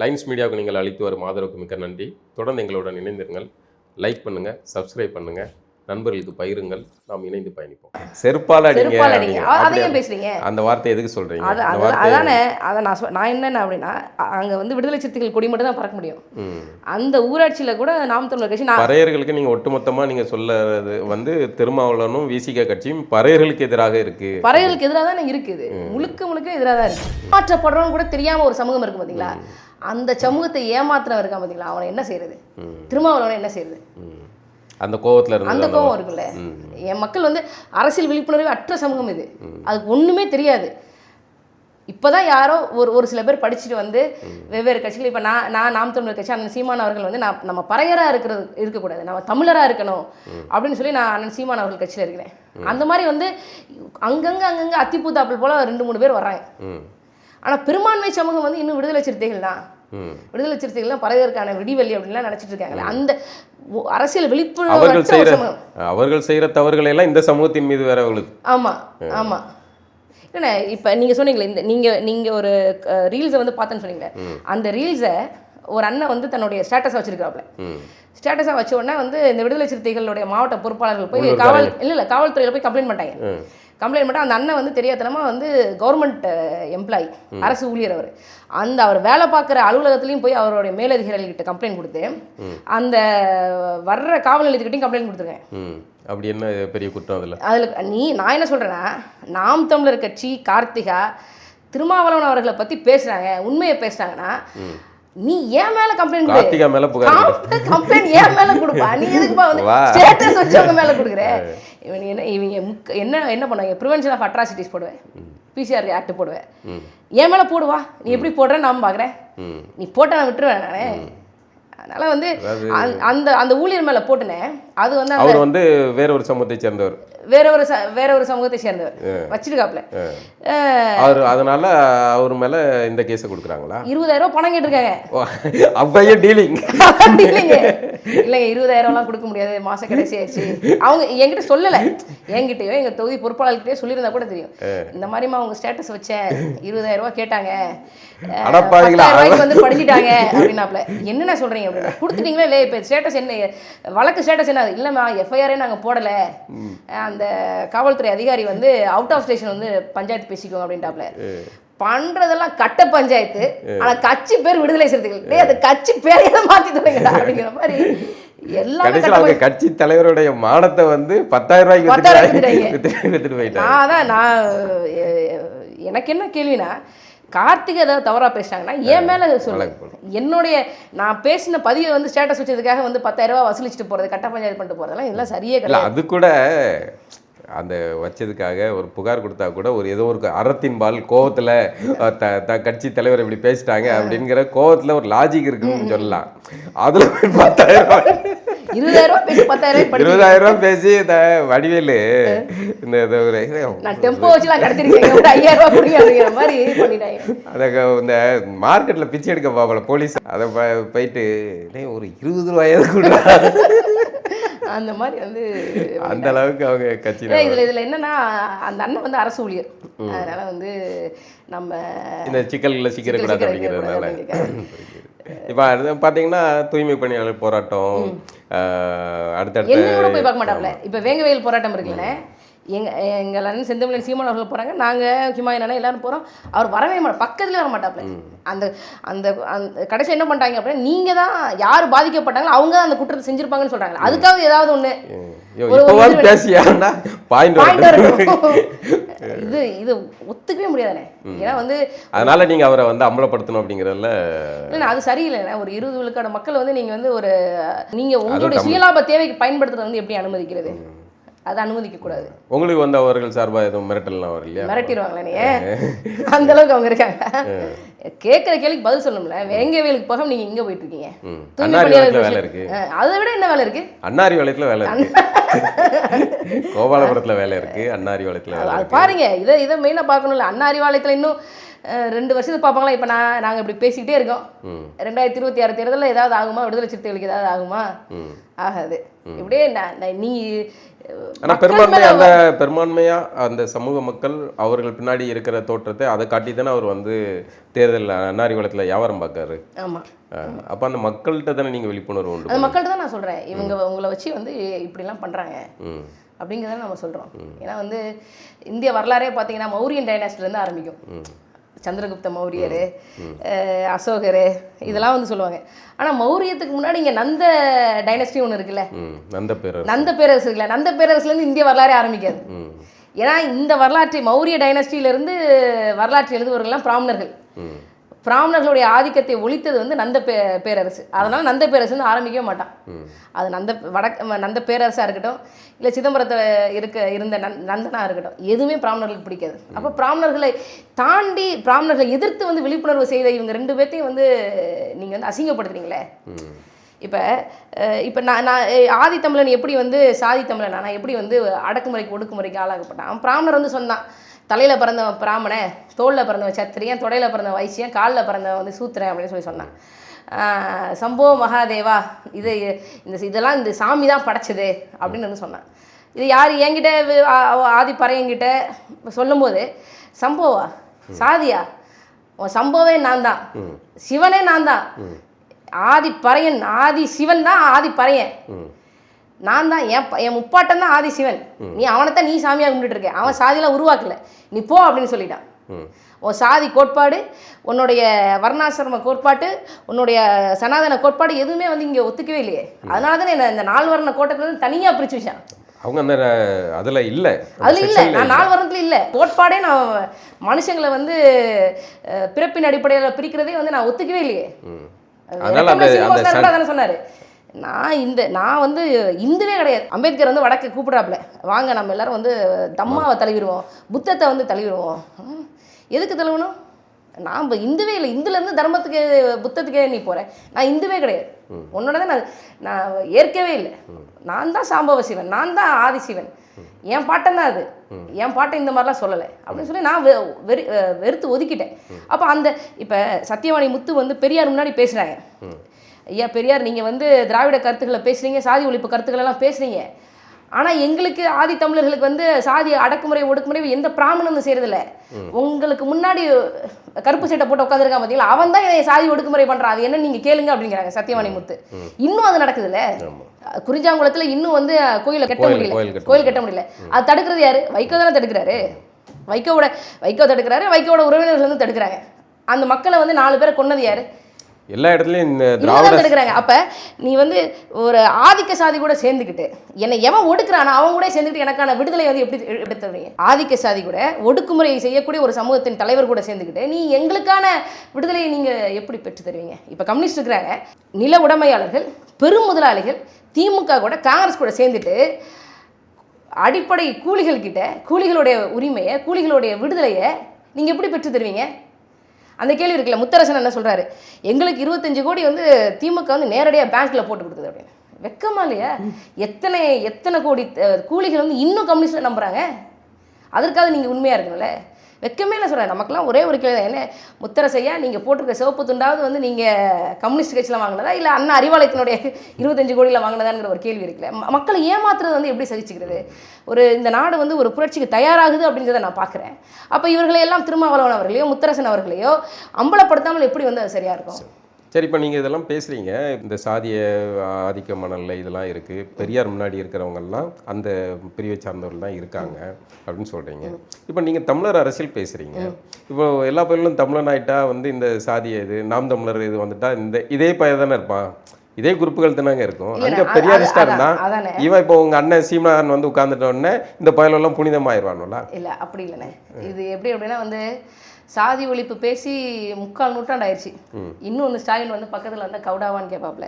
Lines மீடியாவுக்கு நீங்கள் அளித்து வரும் ஆதரவுக்கு மிக்க நன்றி. தொடர்ந்து எங்களுடன் இணைந்திருங்கள். லைக் பண்ணுங்கள் சப்ஸ்கிரைப் பண்ணுங்கள் நண்பர்களுக்கு பகிருங்கள். நாம் இணைந்து பயணிப்போம். செருப்பால் அடிங்க. அந்த வார்த்தை எதுக்கு சொல்றீங்க? அதானே அதை நான் நான் என்னென்ன அப்படின்னா அங்க வந்து விடுதலை சிறுத்தைகள் கொடி மட்டும் தான் பறக்க முடியும். அந்த ஊராட்சியில கூட நாம் தமிழர் கட்சி நான் பறையர்களுக்கு நீங்க ஒட்டுமொத்தமா நீங்க சொல்லறது வந்து திருமாவளவனும் விசிக கட்சியும் பறையர்களுக்கு எதிராக இருக்கு. பறையலுக்கு எதிராக தானே இருக்குது முழுக்க முழுக்க எதிராக தான் இருக்கு. ஏமாற்றப்படுறோம்னு கூட தெரியாம ஒரு சமூகம் இருக்கு பாத்தீங்களா? அந்த சமூகத்தை ஏமாத்திரம் இருக்கான் பாத்தீங்களா? அவனை என்ன செய்யறது திருமாவளவனை என்ன செய்யறது. அந்த கோவத்துல இருந்து அந்த கோபம் இருக்குல்ல. என் மக்கள் வந்து அரசியல் விழிப்புணர்வு அற்ற சமூகம் இது. அதுக்கு ஒண்ணுமே தெரியாது. இப்போதான் யாரோ ஒரு ஒரு சில பேர் படிச்சுட்டு வந்து வெவ்வேறு கட்சிகள் இப்போ நான் நான் நாம் தமிழர் கட்சி அண்ணன் சீமான் அவர்கள் வந்து நான் நம்ம பறையரா இருக்கிறது இருக்கக்கூடாது. நம்ம தமிழரா இருக்கணும் அப்படின்னு சொல்லி நான் அண்ணன் சீமான் அவர்கள் கட்சியில் இருக்கிறேன். அந்த மாதிரி வந்து அங்கங்க அங்கங்க அத்திப்பூத்தாப்பிள் போல ரெண்டு மூணு பேர் வர்றாங்க. ம். ஆனா பெரும்பான்மை சமூகம் வந்து இன்னும் விடுதலை சிறுத்தைகள் தான். விடுதலை சிறுத்தைகள்லாம் பறையதற்கான விடிவெளி அப்படின்லாம் நினைச்சிட்டு இருக்காங்களே. அந்த அரசியல் விழிப்புணர்வு அவர்கள் சமூகம் அவர்கள் செய்யற தவறுகளை எல்லாம் இந்த சமூகத்தின் மீது வேற அவங்களுக்கு ஆமா ஆமா. இல்லைண்ணே இப்போ நீங்கள் சொன்னீங்களே இந்த நீங்கள் நீங்கள் ஒரு ரீல்ஸை வந்து பார்த்தேன்னு சொன்னீங்களே அந்த ரீல்ஸை ஒரு அண்ணன் வந்து தன்னுடைய ஸ்டேட்டஸை வச்சிருக்காப்ல. ஸ்டேட்டஸாக வச்ச உடனே வந்து இந்த விடுதலை சிறுத்தைகளுடைய மாவட்ட பொறுப்பாளர்கள் போய் காவல் இல்லை இல்லை காவல்துறையில் போய் கம்ப்ளைண்ட் பண்ணிட்டாங்க. கம்ப்ளைண்ட் பண்ணால் அந்த அண்ணன் வந்து தெரியாதனமா வந்து கவர்மெண்ட் எம்ப்ளாயி அரசு ஊழியர் அவர். அந்த அவர் வேலை பார்க்குற அலுவலகத்துலேயும் போய் அவருடைய மேலதிகாரிகள்கிட்ட கம்ப்ளைண்ட் கொடுத்து அந்த வர்ற காவல் நிலையத்துக்கிட்டையும் கம்ப்ளைண்ட் கொடுத்துருக்கேன். அப்படி என்ன பெரிய குற்றம் அதுல? அதில் நீ நான் என்ன சொல்கிறேன்னா நாம் தமிழர் கட்சி கார்த்திகா திருமாவளவன் அவர்களை பற்றி பேசுகிறாங்க உண்மையை பேசுனாங்கன்னா நீ ஏன் மேலே கம்ப்ளைண்ட் கார்த்திகா மேல புகார். கம்ப்ளைண்ட் ஏன் மேலே கொடுப்பா? நீ எதுக்குப்பா வந்து. ஸ்டேட்டஸ் வச்சவங்க மேலே கொடுக்குற? இவன் என்ன இவங்க முக்க என்ன என்ன பண்ணுவாங்க? ப்ரிவென்ஷன் ஆஃப் அட்ராசிட்டிஸ் போடுவேன். பிசிஆர் ஆக்ட் போடுவேன். ஏன் மேலே போடுவா நீ எப்படி போடுறேன்னு நான் பார்க்குறேன். நீ போட்ட நான் விட்டுருவேன் நானே. அதனால வந்து அந்த- அந்த ஊழியர் மேலே போட்டுனேன் அது வந்து அவர் வந்து வேற ஒரு சமூகத்தை சேர்ந்தவர். வேற ஒரு வேற ஒரு சமூகத்தை சேர்ந்தவர். வச்சிருக்காப்ல. அவர் அதனால அவர் மேல இந்த கேஸை கொடுக்குறாங்களா? இருபதாயிரம் ரூபாய் பணம் கேட்டிருக்காங்க. அப்பயே டீலிங். இல்லைங்க இல்லைங்க இருபதாயிரம்லாம் கொடுக்க முடியாது. மாச கடைசி ஆயிடுச்சு. அவங்க என்கிட்ட சொல்லலை. என்கிட்டயோ எங்க தொகுதி பொறுப்பாளர்கிட்டயோ சொல்லியிருந்தா கூட தெரியும். இந்த மாதிரிமா அவங்க ஸ்டேட்டஸ் வச்சேன். இருபதாயிரம் ரூபாய் கேட்டாங்க. வந்து படிச்சிட்டாங்க அப்படின்னாப்ல. என்னென்ன சொல்றீங்க? அப்படின்னா. கொடுத்துட்டீங்களா இல்லையா? இப்போ ஸ்டேட்டஸ் என்ன? வழக்கு ஸ்டேட்டஸ் என்ன? இல்லைம்மா எஃப்ஐஆரே நாங்கள் போடலை. அந்த காவல்துறை அதிகாரி வந்து அவுட் ஆஃப் ஸ்டேஷன் வந்து பஞ்சாயத்து பேசிக்குவோம் அப்படின்ட்டாப்ல. பண்றதெல்லாம் கட்ட பஞ்சாயத்து. ஆனா கட்சி பேர் விடுதலை சிறுத்தைகள் டேய் அது கட்சி பேரையே மாத்தி தொடங்கடா அப்படிங்கிற மாதிரி எல்லாமே கட்சி தலைவருடைய மானத்தை வந்து பத்தாயிரம் ரூபாய்க்கு நான் அதான் நான் எனக்கு என்ன கேள்வினா கார்த்திகை ஏதாவது தவறா பேசிட்டாங்கன்னா என் மேல சொல்லு வழக்கு போடு. என்னுடைய நான் பேசின பதிவை வந்து ஸ்டேட்டஸ் வச்சதுக்காக வந்து பத்தாயிரம் ரூபாய் வசூலிச்சுட்டு போறது கட்ட பஞ்சாயத்து பண்ணிட்டு போறதெல்லாம் இதெல்லாம் சரியே இல்ல கிடையாது அது கூட அந்த வச்சதுக்காக ஒரு புகார் கொடுத்தா கூட ஒரு ஏதோ ஒரு அறத்தின் பால் கோவத்துல த த கட்சி தலைவர் இப்படி பேசிட்டாங்க அப்படிங்கிற கோவத்துல ஒரு லாஜிக் இருக்குன்னு சொல்லலாம் அதுல போய் பத்தாயிரம் இருபதாயிரம் பேசி பத்தாயிரம் இருபதாயிரம் ரூபாய் பேசி இந்த வடிவேலு இந்த நான் டெம்போ வச்சுலாம் கடத்திருக்கேன். ஒரு ஐயாயிரம் ரூபாய் கொடுங்க அப்படிங்கிற மாதிரி பண்ணிட்டாங்க. அதை இந்த மார்க்கெட்ல பிச்சை எடுக்க பார்க்கல போலீஸ். அதை போயிட்டு "டேய், ஒரு இருபது ரூபாயாவது கூட அந்த மாதிரி வந்து அந்த அளவுக்கு அவங்க கட்சி இதுல இதுல என்னன்னா அந்த அண்ணன் வந்து அரசு ஊழியர். அதனால வந்து நம்ம இந்த சிக்கல்களை சிக்கிறக்கூடாது அப்படிங்கிறதுனால. இப்போ பார்த்தீங்கன்னா தூய்மை பணியாளர் போராட்டம். அடுத்தடுத்த கூட போய் பார்க்க மாட்டாப்ல. இப்போ வேங்க வயல் போராட்டம் இருக்குல்ல எங்க எங்கள் அண்ணன் செந்தமிழன் சீமான் அவர்கள் போறாங்க. நாங்க ஹிமாயன் அண்ணன் எல்லாரும் போறோம். அவர் வரவே மாட்டோம் பக்கத்துல வர மாட்டாப்ல அந்த அந்த அந்த கடைசி என்ன பண்ணிட்டாங்க அப்படின்னா நீங்க தான் யார் பாதிக்கப்பட்டாங்களோ அவங்க தான் அந்த குற்றத்தை செஞ்சிருப்பாங்கன்னு சொல்றாங்க. அதுக்காக ஏதாவது இருக்கணும் இது இது ஒத்துக்கவே முடியாதுண்ணே. ஏன்னா வந்து அதனால நீங்க அவரை வந்து அம்பலப்படுத்தணும் அப்படிங்கிறதுல இல்லைண்ணா அது சரியில்லைண்ணே. ஒரு இருபது விழுக்காடு மக்கள் வந்து நீங்க வந்து ஒரு நீங்க உங்களுடைய. சுயலாப தேவைக்கு பயன்படுத்துறது வந்து எப்படி அனுமதிக்கிறது? அதை அனுமதிக்க கூடாது உங்களுக்கு வந்து அவர்கள் சார்பா எதுவும் மிரட்டல்லாம் வரும் இல்லையா மிரட்டிடுவாங்களே நீ அந்த அளவுக்கு அவங்க இருக்காங்க. கேட்குற கேள்விக்கு பதில் சொல்லணும்ல. வேங்க வேலுக்கு போக நீங்க இங்க போயிட்டு இருக்கீங்க அன்னாரி வேலை. இருக்கு. அதை விட என்ன வேலை இருக்கு? அன்னாரி வளையத்துல வேலை இருக்கு. கோபாலபுரத்துல வேலை இருக்கு. அன்னாரி வளையத்துல வேலை பாருங்க இதை இதை மெயினாக பார்க்கணும்ல. அண்ணா அறிவாலயத்தில் இன்னும் ரெண்டு வருஷத்துக்கு பார்ப்பாங்களா? இப்போ நான் நாங்கள் இப்படி பேசிக்கிட்டே இருக்கோம். ரெண்டாயிரத்தி இருபத்தி ஆறு தேர்தலில் ஏதாவது ஆகுமா? விடுதலை சிறுத்தைகளுக்கு ஏதாவது ஆகுமா? ஆகாது. இப்படியே நான் நான் நீ ஆனா மக்கள் பெரும்பான்மை அந்த பெரும்பான்மையா அந்த சமூக மக்கள் அவர்கள் பின்னாடி இருக்கிற தோற்றத்தை அதை காட்டி தானே அவர் வந்து தேர்தல் அன்னாரிகுளத்தில் வியாபாரம் பார்க்காரு. ஆமாம் அப்ப அந்த மக்கள்கிட்ட தானே நீங்க விழிப்புணர்வு உண்டு அந்த மக்கள்கிட்ட தான் நான் சொல்கிறேன் இவங்க உங்களை வச்சு வந்து இப்படிலாம் பண்ணுறாங்க அப்படிங்கிறத நம்ம சொல்கிறோம் ஏன்னா வந்து இந்திய வரலாறே பார்த்தீங்கன்னா மௌரியன் டைனாஸ்டிலேருந்து ஆரம்பிக்கும். சந்திரகுப்த மௌரியர் அசோகர் இதெல்லாம் வந்து சொல்லுவாங்க. ஆனால் மௌரியத்துக்கு முன்னாடி இங்கே நந்த டைனஸ்டி ஒன்று இருக்குல்ல. நந்த பேரரசு. நந்த பேரரசு இருக்குல்ல. நந்த பேரரசுலேருந்து இந்திய வரலாறே ஆரம்பிக்காது. ஏன்னா இந்த வரலாற்றை மௌரிய டைனஸ்டியிலேருந்து வரலாற்று எழுதுபவர்கள்லாம் பிராமணர்கள். பிராமணர்களுடைய ஆதிக்கத்தை ஒழித்தது வந்து நந்த பே பேரரசு. அதனால் நந்த பேரரசு வந்து ஆரம்பிக்கவே மாட்டான். அது நந்த வடக் நந்த பேரரசாக இருக்கட்டும் இல்லை சிதம்பரத்தில் இருக்க இருந்த நந் நந்தனாக இருக்கட்டும் எதுவுமே பிராமணர்களுக்கு பிடிக்காது. அப்போ பிராமணர்களை தாண்டி பிராமணர்களை எதிர்த்து வந்து விழிப்புணர்வு செய்த இவங்க ரெண்டு பேர்த்தையும் வந்து நீங்கள் வந்து அசிங்கப்படுத்துறீங்களே? இப்போ இப்போ நான் நான் அஹ், ஆதி தமிழன் எப்படி வந்து சாதி தமிழன் நான் எப்படி வந்து அடக்குமுறைக்கு ஒடுக்குமுறைக்கு ஆளாகப்பட்டான்? பிராமணர் வந்து சொன்னான் தலையில் பிறந்தவன் பிராமணன் தோளில் பிறந்தவன் சத்திரியன் தொடையில் பிறந்தவன் வைசியன் காலில் பிறந்தவன் வந்து சூத்திரன் அப்படின்னு சொல்லி சொன்னான். சம்போ மகாதேவா இது இந்த இதெல்லாம் இந்த சாமி தான் படைச்சது அப்படின்னு வந்து சொன்னான். இது யார் என்கிட்ட ஆதி பறையங்கிட்ட சொல்லும்போது சம்போவா சாதியா உன் சம்பவமே நான் தான். சிவனே நான் தான். ஆதி பறையன் ஆதி சிவன் தான் ஆதி பறையன். நான் தான் என் என் முப்பாட்டன் தான் ஆதி சிவன் நீ அவனைத்தான் நீ சாமியாக கும்பிட்டுட்டு இருக்க. அவன் சாதியெல்லாம் உருவாக்கல. நீ போ அப்படின்னு சொல்லிட்டான். உன் சாதி கோட்பாடு உன்னுடைய வர்ணாசிரம கோட்பாட்டு உன்னுடைய சனாதன கோட்பாடு எதுவுமே வந்து இங்கே ஒத்துக்கவே இல்லையே. அதனால தான் என்ன இந்த நாலு வர்ண கோட்டத்துலேருந்து தனியாக பிரிச்சு வச்சான். அவங்க அந்த அதுல இல்ல. அதில் இல்லை. நான் நாலு வர்ணத்தில் இல்லை. கோட்பாடே நான் மனுஷங்களை வந்து பிறப்பின் அடிப்படையில் பிரிக்கிறதே வந்து நான் ஒத்துக்கவே இல்லையே. அதனால சொன்னாரு. நான் இந்த நான் வந்து இந்துவே கிடையாது. அம்பேத்கர் வந்து வடக்கு கூப்பிடாப்புல வாங்க நம்ம எல்லாரும் வந்து தம்மாவை தழுவிடுவோம். புத்தத்தை வந்து தழுவிடுவோம். எதுக்கு தழுவணும்? நான் இப்ப இந்துவே இல்லை. இந்துலேருந்து தர்மத்துக்கு புத்தத்துக்கே நீ போகிறேன் நான் இந்துவே கிடையாது. உன்னோட தான் நான் நான் ஏற்கவே இல்லை. நான் தான் சாம்பவ சிவன் நான் தான் ஆதி சிவன் என் பாட்டன் தான் அது. என் பாட்டன் இந்த மாதிரிலாம் சொல்லலை. அப்படின்னு சொல்லி நான் வெறி வெறுத்து ஒதுக்கிட்டேன். அப்போ அந்த இப்போ சத்தியவாணி முத்து வந்து பெரியார் முன்னாடி பேசுகிறாங்க ஐயா பெரியார் நீங்கள் வந்து திராவிட கருத்துக்களை பேசுகிறீங்க சாதி ஒழிப்பு கருத்துக்கள் எல்லாம் பேசுகிறீங்க ஆனால் எங்களுக்கு ஆதி தமிழர்களுக்கு வந்து சாதி அடக்குமுறை ஒடுக்குமுறை எந்த பிராமணனும் செய்கிறதில்ல உங்களுக்கு முன்னாடி கருப்பு சட்டை போட்டு உட்காந்துருக்கான் பார்த்தீங்களா அவன் தான் இதை சாதி ஒடுக்குமுறை பண்ணுறான் அது என்ன நீங்கள் கேளுங்க அப்படிங்கிறாங்க சத்தியவாணி முத்து. இன்னும் அது நடக்குதுல்ல. குறிஞ்சாங்குளத்துல இன்னும் வந்து கோயிலை கட்ட முடியல. கோயில் கட்ட கோயில் கட்ட முடியல. அது தடுக்கிறது யாரு? வைகோ தானே தடுக்கிறாரு. வைகோவோட வைகோ தடுக்கிறாரு வைகோவோட உறவினர்கள் வந்து தடுக்கிறாங்க. அந்த மக்களை வந்து நாலு பேரை கொன்னது யாரு? எல்லா இடத்துலயும் இந்த திராவிட தான் தடுக்கிறாங்க அப்ப நீ வந்து ஒரு ஆதிக்க சாதி கூட சேர்ந்துக்கிட்டு என்னை எவன் ஒடுக்குறானோ அவன் கூட சேர்ந்துக்கிட்டு எனக்கான விடுதலை வந்து எப்படி எப்படி தருவீங்க ஆதிக்க சாதி கூட ஒடுக்குமுறையை செய்யக்கூடிய ஒரு சமூகத்தின் தலைவர் கூட சேர்ந்துக்கிட்டு நீ எங்களுக்கான விடுதலையை நீங்க எப்படி பெற்று தருவீங்க? இப்ப கம்யூனிஸ்ட் இருக்கிறாங்க. நில உடைமையாளர்கள் பெரும் முதலாளிகள் திமுக கூட காங்கிரஸ் கூட சேர்ந்துட்டு அடிப்படை கூலிகள் கிட்ட கூலிகளுடைய உரிமையை கூலிகளுடைய விடுதலையை நீங்கள் எப்படி பெற்று தருவீங்க? அந்த கேள்வி இருக்குல்ல முத்தரசன் என்ன சொல்றாரு? எங்களுக்கு இருபத்தஞ்சு கோடி வந்து திமுக வந்து நேரடியாக பேங்க்ல போட்டு கொடுத்தது அப்படின்னு. வெக்கமா இல்லையா? எத்தனை எத்தனை கோடி கூலிகள் வந்து இன்னும் கம்யூனிஸ்டில் நம்புறாங்க? அதற்காக நீங்கள் உண்மையாக இருக்கணும்ல. வெக்கமே இல்லை சொல்கிறேன் நமக்கெல்லாம் ஒரே ஒரு கேள்வி தான். என்ன முத்தரசையா நீங்கள் போட்டிருக்க சிவப்பு துண்டாவது வந்து நீங்கள் கம்யூனிஸ்ட் கட்சியில் வாங்கினதா? இல்லை அண்ணா அறிவாலயத்தினுடைய இருபத்தஞ்சு கோடியில் வாங்கினதாங்கிற ஒரு கேள்வி இருக்குல்ல. மக்களை ஏமாத்துறது வந்து எப்படி சகிச்சுக்கிறது? ஒரு இந்த நாடு வந்து ஒரு புரட்சிக்கு தயாராகுது அப்படிங்கிறத நான் பார்க்குறேன் அப்போ இவர்களையெல்லாம் திருமாவளவன் அவர்களையோ முத்தரசன் அவர்களையோ அம்பலப்படுத்தாமல் எப்படி வந்து அது சரியாக இருக்கும்? சரி இப்போ நீங்கள் இதெல்லாம் பேசுகிறீங்க இந்த சாதிய ஆதிக்க மணல்ல இதெல்லாம் இருக்குது பெரியார் முன்னாடி இருக்கிறவங்கெல்லாம் அந்த பிரிவை சார்ந்தவர்கள் தான் இருக்காங்க அப்படின்னு சொல்கிறீங்க இப்போ நீங்கள் தமிழர் அரசியல் பேசுகிறீங்க இப்போ எல்லா பேர்களும் தமிழன் ஆயிட்டா வந்து இந்த சாதிய இது நாம் தமிழர் இது வந்துட்டா இந்த இதே பையன் தானே இருப்பான். இதே குரூப்புகள் தானங்க இருக்கும். அங்கே பெரியாரிஸ்டா இருந்தா. இவன் இப்போ உங்கள் அண்ணன் சீமான் வந்து உட்கார்ந்துட்ட உடனே இந்த பயலெல்லாம் புனிதமாயிருவானுல இல்லை அப்படி இல்லைண்ணே. இது எப்படி அப்படின்னா வந்து சாதி ஒழிப்பு பேசி முக்கால் நூற்றாண்டு ஆயிடுச்சு இன்னும் வந்து ஸ்டாலின் வந்து பக்கத்தில் வந்து கவுடாவான்னு கேட்பாப்ல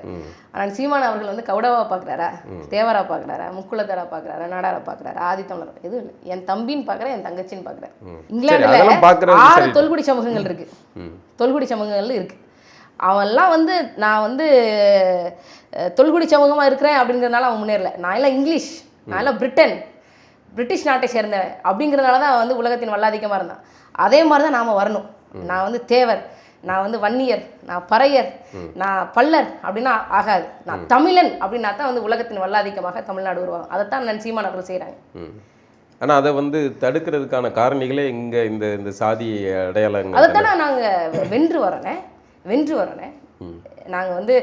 ஆனால் சீமான் அவர்கள் வந்து கவுடாவா பார்க்குறாரா தேவரா பார்க்குறாரா முக்குளத்தரா பார்க்குறாரா நாடாரா பார்க்குறாரா ஆதித்தமிழர் எதுவும் இல்லை. என் தம்பின்னு பார்க்குறேன் என் தங்கச்சின்னு பார்க்குறேன் இங்கிலாந்துல ஆறு. தொல்குடி சமூகங்கள் இருக்கு. தொல்குடி சமூகங்கள் இருக்கு. அவன்லாம் வந்து நான் வந்து தொல்குடி சமூகமாக இருக்கிறேன் அப்படிங்கிறதுனால அவன் முன்னேறல. நான் எல்லாம் இங்கிலீஷ். நான் எல்லாம் பிரிட்டன். பிரிட்டிஷ் நாட்டை சேர்ந்தவன் அப்படிங்கிறதுனால தான் வந்து உலகத்தின் வல்லாதிக்கமாக இருந்தான். அதே மாதிரி தான் நாம் வரணும். நான் வந்து தேவர் நான் வந்து வன்னியர் நான் பறையர் நான் பல்லர் அப்படின்னா ஆகாது. நான் தமிழன் அப்படின்னா தான் வந்து உலகத்தின் வல்லாதிக்கமாக தமிழ்நாடு உருவாகும். அதைத்தான் நான் சீமான் அவர்கள் செய்கிறாங்க ஆனால் அதை வந்து தடுக்கிறதுக்கான காரணிகளே இங்கே இந்த இந்த சாதி அடையாளங்கள் அதைத்தானே நாங்கள் வென்று வரனே வென்று வரனே நாங்கள் வந்து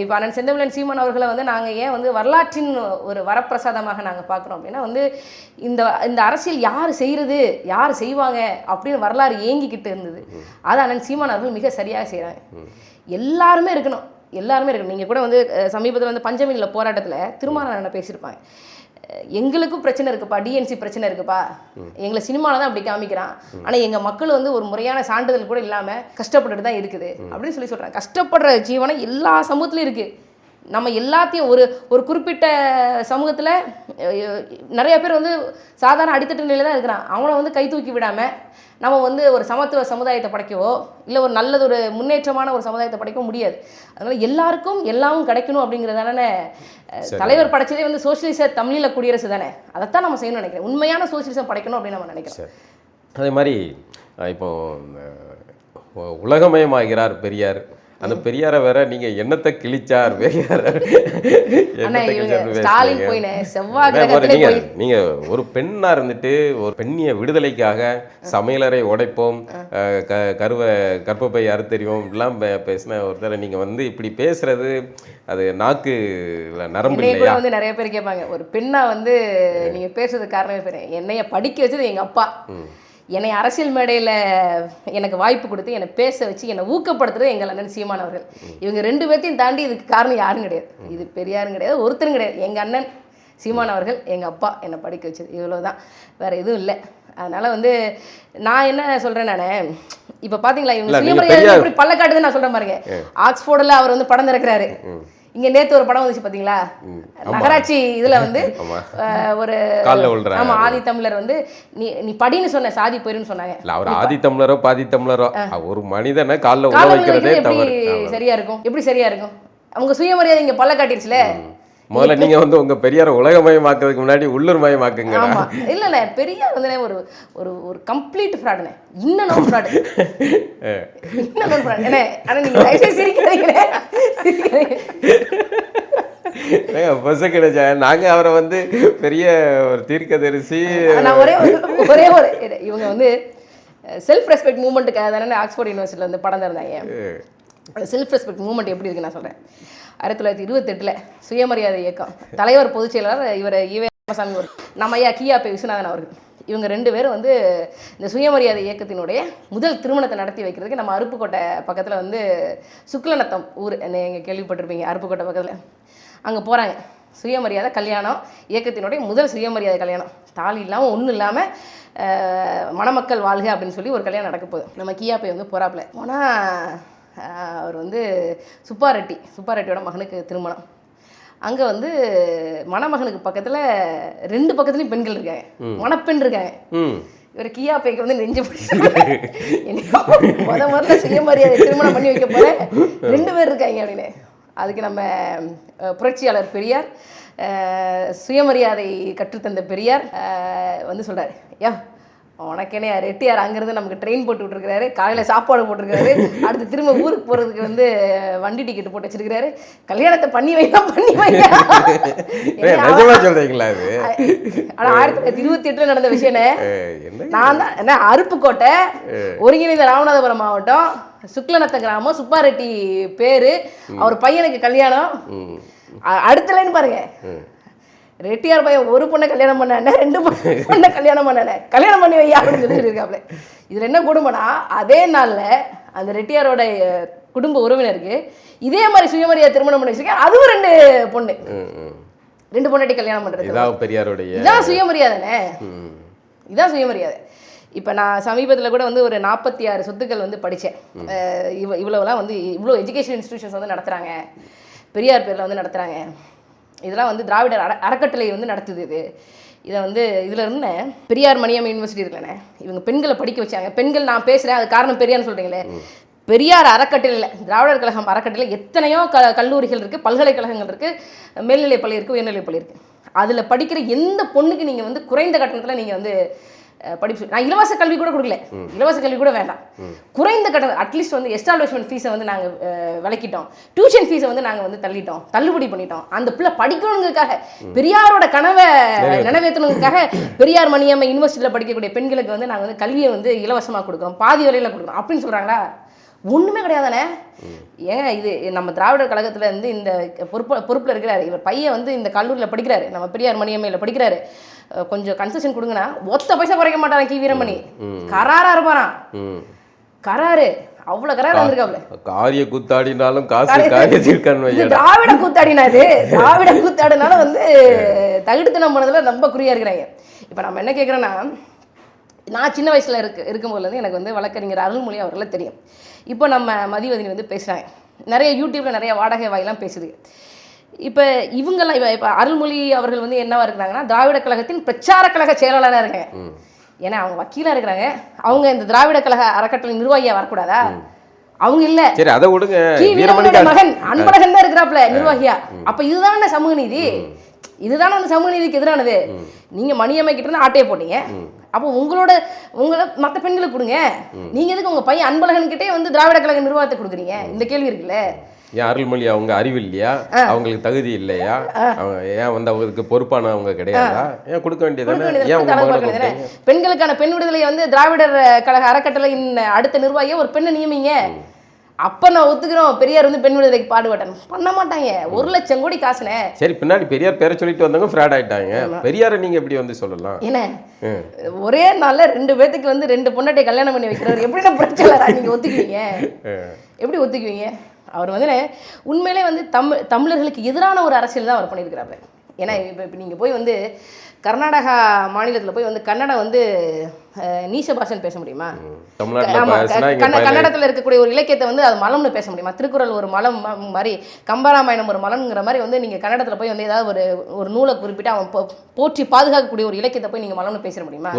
இப்போ அண்ணன் செந்தமிழன் சீமான் அவர்களை வந்து நாங்கள் ஏன் வந்து வரலாற்றின் ஒரு வரப்பிரசாதமாக நாங்கள் பார்க்குறோம் அப்படின்னா வந்து இந்த இந்த அரசியல் யார் செய்கிறது யார் செய்வாங்க அப்படின்னு வரலாறு ஏங்கிக்கிட்டு இருந்தது. அதை அண்ணன் சீமான் அவர்கள் மிக சரியாக செய்கிறாங்க எல்லாருமே இருக்கணும். எல்லாருமே இருக்கணும். நீங்கள் கூட வந்து சமீபத்தில் வந்து பஞ்சமியில் போராட்டத்தில் திருமாவளவன் பேசியிருப்பாங்க. எங்களுக்கும் பிரச்சனை இருக்குப்பா டிஎன்சி பிரச்சனை இருக்குப்பா. எங்களை சினிமாவில் தான் அப்படி காமிக்கிறான். ஆனால் எங்கள் மக்கள் வந்து ஒரு முறையான சான்றிதழ் கூட இல்லாமல் கஷ்டப்பட்டுட்டு தான் இருக்குது. அப்படின்னு சொல்லி சொல்கிறாங்க கஷ்டப்படுற ஜீவனம் எல்லா சமூகத்துலையும் இருக்குது நம்ம எல்லாத்தையும் ஒரு ஒரு குறிப்பிட்ட சமூகத்தில் நிறைய பேர் வந்து சாதாரண அடித்தட்டு நிலையில தான் இருக்கிறான். அவனை வந்து கை தூக்கி விடாமல் நம்ம வந்து ஒரு சமத்துவ சமுதாயத்தை படைக்கவோ இல்லை ஒரு நல்லது ஒரு முன்னேற்றமான ஒரு சமுதாயத்தை படைக்கவும் முடியாது. அதனால் எல்லாருக்கும் எல்லாமும் கிடைக்கணும் அப்படிங்கிறதான தலைவர் படைச்சதே வந்து சோசியலிச தமிழீழ குடியரசு தானே. அதைத்தான் நம்ம செய்யணும்னு நினைக்கிறேன். உண்மையான சோசியலிசம் படைக்கணும் அப்படின்னு நம்ம நினைக்கிறோம். அதே மாதிரி இப்போ உலகமயமாகிறார் பெரியார். அந்த பெரியாரை வேற நீங்க என்னத்தை கிழிச்சார் பெரியார்? நீங்க நீங்க ஒரு பெண்ணா இருந்துட்டு ஒரு பெண்ணிய விடுதலைக்காக சமையலறை உடைப்போம் கருவை கற்பப்பை அறுத்தறிவோம் இப்படிலாம் பேசின ஒருத்தரை நீங்க வந்து இப்படி பேசுறது அது நாக்கு நரம்பு இல்லையா? வந்து நிறைய பேர் கேட்பாங்க. ஒரு பெண்ணா வந்து நீங்க பேசுறதுக்கு காரணமே பேரு என்னைய படிக்க வச்சது எங்க அப்பா. என்னை அரசியல் மேடையில் எனக்கு வாய்ப்பு கொடுத்து என்னை பேச வச்சு என்னை ஊக்கப்படுத்துறது எங்கள் அண்ணன் சீமான் அவர்கள். இவங்க ரெண்டு பேர்த்தையும் தாண்டி இதுக்கு காரணம் யாரும் கிடையாது. இது பெரியாரும் கிடையாது ஒருத்தரும் கிடையாது. எங்கள் அண்ணன் சீமான் அவர்கள் எங்கள் அப்பா என்னை படிக்க வச்சது. இவ்வளோ தான் வேறு எதுவும் இல்லை. அதனால் வந்து நான் என்ன சொல்கிறேன் நான் இப்போ பார்த்தீங்களா இவங்க சுயமரியாதை எப்படி பள்ளக்காட்டுதுன்னு நான் சொல்கிறேன் பாருங்க. ஆக்ஸ்போர்டில் அவர் வந்து படம் திறக்கிறாரு. இங்க நேத்து ஒரு படம் வந்துச்சு பாத்தீங்களா? நகராட்சி இதுல வந்து ஒரு கால்ல விழுறாரு. ஆமா ஆதி தமிழர் வந்து நீ நீ படின்னு சொன்ன சாதி போயிருன்னு சொன்னாங்க. அவர் ஆதி தமிழரோ பாதி தமிழரோ ஒரு மனிதனை காலில் கால வைக்கிறதே எப்படி சரியா இருக்கும்? எப்படி சரியா இருக்கும்? அவங்க சுயமரியாதை இங்க பல்ல காட்டிருச்சுல. முதல்ல நீங்க வந்து உங்க பெரியார உலகமயமாக்குறதுக்கு முன்னாடி உள்ளூர் மயமாக்குங்க இல்ல இல்ல. பெரியார் வந்து ஒரு ஒரு ஒரு கம்ப்ளீட் ஃப்ராடுனே இன்னும் ஃப்ராடு இன்னும் ஃப்ராடு என்ன ஆனா நீங்க தயவுசெய்து சிரிக்கிறீங்களே பஸ் கிடைச்சா நாங்க அவரை வந்து பெரிய ஒரு தீர்க்கதரிசி. நான் ஒரே ஒரு ஒரே இவங்க வந்து செல்ஃப் ரெஸ்பெக்ட் மூமெண்ட்டுக்காக தானே ஆக்ஸ்போர்ட் யூனிவர்சிட்டியில் வந்து படம் திறந்தாங்க அந்த செல்ஃப் ரெஸ்பெக்ட் மூமெண்ட் எப்படி இருக்கு நான் சொல்கிறேன் ஆயிரத்தி தொள்ளாயிரத்தி இருபத்தெட்டில் சுயமரியாதை இயக்கம். தலைவர் பொதுச் செயலாளர் இவர் ஈவே ராமசாமி ஒரு நம்ம ஐயா கியா பே விஸ்வநாதன் அவர்கள். இவங்க ரெண்டு பேரும் வந்து இந்த சுயமரியாதை இயக்கத்தினுடைய முதல் திருமணத்தை நடத்தி வைக்கிறதுக்கு நம்ம அருப்புக்கோட்டை பக்கத்தில் வந்து சுக்லநத்தம் ஊர். நீங்கள் கேள்விப்பட்டிருப்பீங்க அருப்புக்கோட்டை பக்கத்தில். அங்கே போகிறாங்க சுயமரியாதை கல்யாணம் இயக்கத்தினுடைய முதல் சுயமரியாதை கல்யாணம். தாலி இல்லாமல் ஒன்றும் இல்லாமல் மணமக்கள் வாழ்க அப்படின்னு சொல்லி ஒரு கல்யாணம் நடக்க போகுது. நம்ம கியா வந்து போகிறாப்புல ஆனால் அவர் வந்து சுப்பாரெட்டி சுப்பாரெட்டியோட மகனுக்கு திருமணம். அங்கே வந்து மணமகனுக்கு பக்கத்தில் ரெண்டு பக்கத்துலேயும் பெண்கள் இருக்காங்க. மணப்பெண் இருக்காங்க. இவர் கியா பைக்கு வந்து நெஞ்சு பிடிச்சி முத முதல்ல சுயமரியாதை திருமணம் பண்ணி வைக்க போகிறேன் ரெண்டு பேர் இருக்காங்க அப்படின்னு. அதுக்கு நம்ம புரட்சியாளர் பெரியார் சுயமரியாதை கற்றுத்தந்த பெரியார் வந்து சொல்கிறார் யா உனக்கேனே ரெட்டியார் அங்கேருந்து நமக்கு ட்ரெயின் போட்டு விட்டுருக்காரு காலையில் சாப்பாடு போட்டிருக்காரு அடுத்து திரும்ப ஊருக்கு போகிறதுக்கு வந்து வண்டி டிக்கெட் போட்டு வச்சிருக்காரு கல்யாணத்தை பண்ணி வைங்க பண்ணி நிஜமா சொல்றீங்களா இது ஆனால் ஆயிரத்தி தொள்ளாயிரத்தி இருபத்தி எட்டில் நடந்த விஷயம்னே நான் தான் என்ன அருப்புக்கோட்டை ஒருங்கிணைந்த ராமநாதபுரம் மாவட்டம் சுக்லநத்த கிராமம் சுப்பாரெட்டி பேரு. அவர் பையனுக்கு கல்யாணம். அடுத்த லைன் பாருங்க. ரெட்டியார் பையன் ஒரு பொண்ணை கல்யாணம் பண்ணானே ரெண்டு பொண்ணு கல்யாணம் பண்ணானே. கல்யாணம் பண்ணி வையா அப்படின்னு சொல்லி சொல்லியிருக்காப்ல. இதில் என்ன குடும்பம்னா அதே நாளில் அந்த ரெட்டியாரோட குடும்ப உறவினருக்கு இதே மாதிரி சுயமரியாதை திருமணம் பண்ணி வச்சிருக்கேன் அதுவும் ரெண்டு பொண்ணு. ரெண்டு பொண்ணாட்டி கல்யாணம் பண்ணுறது இதான் பெரியாருடைய இதான் சுயமரியாதைனே. இதான் சுயமரியாதை. இப்போ நான் சமீபத்தில் கூட வந்து ஒரு நாற்பத்தி ஆறு சொத்துக்கள் வந்து படித்தேன் இவ இவ்வளோலாம் வந்து இவ்வளோ எஜுகேஷன் இன்ஸ்டிடியூஷன்ஸ் வந்து நடத்துகிறாங்க பெரியார் பேரில் வந்து நடத்துகிறாங்க இதெல்லாம் வந்து திராவிடர் அற அறக்கட்டளை வந்து நடத்துது இது. இதை வந்து இதில் இருந்தேன் பெரியார் மணியம் யூனிவர்சிட்டி இருக்குல்லண்ணே இவங்க பெண்களை படிக்க வச்சாங்க. பெண்கள் நான் பேசுகிறேன் அது காரணம் பெரியார்னு சொல்கிறீங்களே பெரியார் அறக்கட்டளையில் திராவிடர் கழகம் அறக்கட்டளையில் எத்தனையோ க கல்லூரிகள் இருக்குது பல்கலைக்கழகங்கள் இருக்குது மேல்நிலைப் பள்ளி இருக்குது உயர்நிலைப் பள்ளி இருக்குது அதில் படிக்கிற எந்த பொண்ணுக்கு நீங்கள் வந்து குறைந்த கட்டணத்தில் நீங்கள் வந்து படிப்பு நான் இலவச கல்வி கூட கொடுக்கல. இலவச கல்வி கூட வேண்டாம். குறைந்த கட்டணம் அட்லீஸ்ட் வந்து எஸ்டாப்ளிஷ்மெண்ட் ஃபீஸை வந்து நாங்கள் விளக்கிட்டோம். டியூஷன் ஃபீஸை வந்து நாங்கள் வந்து தள்ளிட்டோம். தள்ளுபடி பண்ணிட்டோம். அந்த பிள்ளை படிக்கணுங்கிறதுக்காக பெரியாரோட கனவை நிறைவேற்றணுங்கிறதுக்காக பெரியார் மணியம்மை யூனிவர்சிட்டியில் படிக்கக்கூடிய பெண்களுக்கு வந்து நாங்கள் வந்து கல்வியை வந்து இலவசமாக கொடுக்குறோம். பாதி விலையில் கொடுக்குறோம். அப்படின்னு சொல்கிறாங்களா ஒன்றுமே கிடையாதானே? ஏங்க இது நம்ம திராவிடர் கழகத்தில் இருந்து இந்த பொறுப்பு பொறுப்பில் இருக்கிறாரு. இவர் பையன் வந்து இந்த கல்லூரியில் படிக்கிறாரு. நம்ம பெரியார் மணியம்மையில் படிக்கிறாரு. கொஞ்சம் கன்செஷன் கொடுங்கண்ணா. ஒத்த பைசா குறைக்க மாட்டாரா கி. வீரமணி. கராரா இருப்பாராம் ம். கராரு அவ்வளோ கராரு வந்திருக்காப்ல காரிய கூத்தாடினாலும் காசு வையடா. திராவிட கூத்தாடினா இது. திராவிட கூத்தாடினால வந்து தகுடுத்தனம் பண்ணதுல ரொம்ப குறியா இருக்கிறாங்க. இப்போ நம்ம என்ன கேட்குறோன்னா நான் சின்ன வயசுல இருக்கு இருக்கும்போதுலேருந்து எனக்கு வந்து வழக்கறிஞர் அருள்மொழி அவர்களை தெரியும். இப்போ நம்ம மதிவதனி வந்து பேசுகிறாங்க நிறைய யூடியூப்ல நிறைய வாடகை வாயெல்லாம் பேசுது. இப்போ இவங்கெல்லாம் இப்போ இப்போ அருள்மொழி அவர்கள் வந்து என்னவா இருக்கிறாங்கன்னா திராவிட கழகத்தின் பிரச்சார கழக செயலாளராக இருக்காங்க ஏன்னா அவங்க வக்கீலாக இருக்கிறாங்க. அவங்க இந்த திராவிட கழக அறக்கட்டளை நிர்வாகியா வரக்கூடாதா? அவங்க இல்லை. சரி அதை விடுங்க. மகன் அன்பழகன் தான் இருக்கிறாப்ல நிர்வாகியா. அப்ப இதுதானே சமூக நீதி? இதுதானே வந்து சமூக நீதிக்கு எதிரானது. நீங்க மணியம்மை கிட்ட இருந்து ஆட்டையை போட்டீங்க. அப்போ உங்களோட உங்களை மற்ற பெண்களுக்கு கொடுங்க. நீங்க எதுக்கு உங்க பையன் அன்பழகன் கிட்டே வந்து திராவிட கழக நிர்வாகத்தை கொடுக்குறீங்க? இந்த கேள்வி இருக்குல்ல. ஏன் அருள்மொழி அவங்க அறிவு இல்லையா அவங்களுக்கு தகுதி இல்லையா? அவங்க ஏன் வந்து அவங்களுக்கு பொறுப்பானவங்க கிடையாதா? ஏன் கொடுக்க வேண்டியது? பெண்களுக்கான பெண் விடுதலை வந்து திராவிடர் கழக அறக்கட்டளையின் அடுத்த நிர்வாகியை ஒரு பெண்ணை நியமிங்க. அப்ப நான் ஒத்துக்கிறோம். பெரியார் வந்து பெண் விடுதலைக்கு பாடுபட்டேன். பண்ண மாட்டாங்க. ஒரு லட்சம் கோடி காசுனே. சரி பின்னாடி பெரியார் பேரை சொல்லிட்டு வந்தவங்க ஃப்ராட் ஆயிட்டாங்க. பெரியாரை நீங்க எப்படி வந்து சொல்லலாம்? என்ன. ஒரே நாள்ல ரெண்டு பேத்துக்கு வந்து ரெண்டு பொண்டாட்டியை கல்யாணம் பண்ணி வைக்கிறவர். எப்படி நான் பிரச்சனை நீங்க ஒத்துக்குவீங்க எப்படி ஒத்துக்குவீங்க அவர் வந்து உண்மையிலே வந்து தமிழ் தமிழர்களுக்கு எதிரான ஒரு அரசியல் தான் அவர் பண்ணியிருக்கிறாரு. ஏன்னா இப்போ இப்போ நீங்கள் போய் வந்து கர்நாடகா மாநிலத்தில் போய் வந்து கன்னடம் வந்து நீச பாஷன் பேச முடியுமா? கன்னடத்துல இருக்கக்கூடிய ஒரு இலக்கியத்தை வந்து அது மலம்னு பேச முடியுமா? திருக்குறள் ஒரு மலம் மாதிரி கம்பராமாயணம் ஒரு மலம்ங்கிற மாதிரி வந்து நீங்க கன்னடத்துல போய் வந்து ஏதாவது ஒரு ஒரு நூலை குறிப்பிட்டு அவன் போற்றி பாதுகாக்கக்கூடிய ஒரு இலக்கியத்தை போய் நீங்க மலம்னு பேச முடியுமா?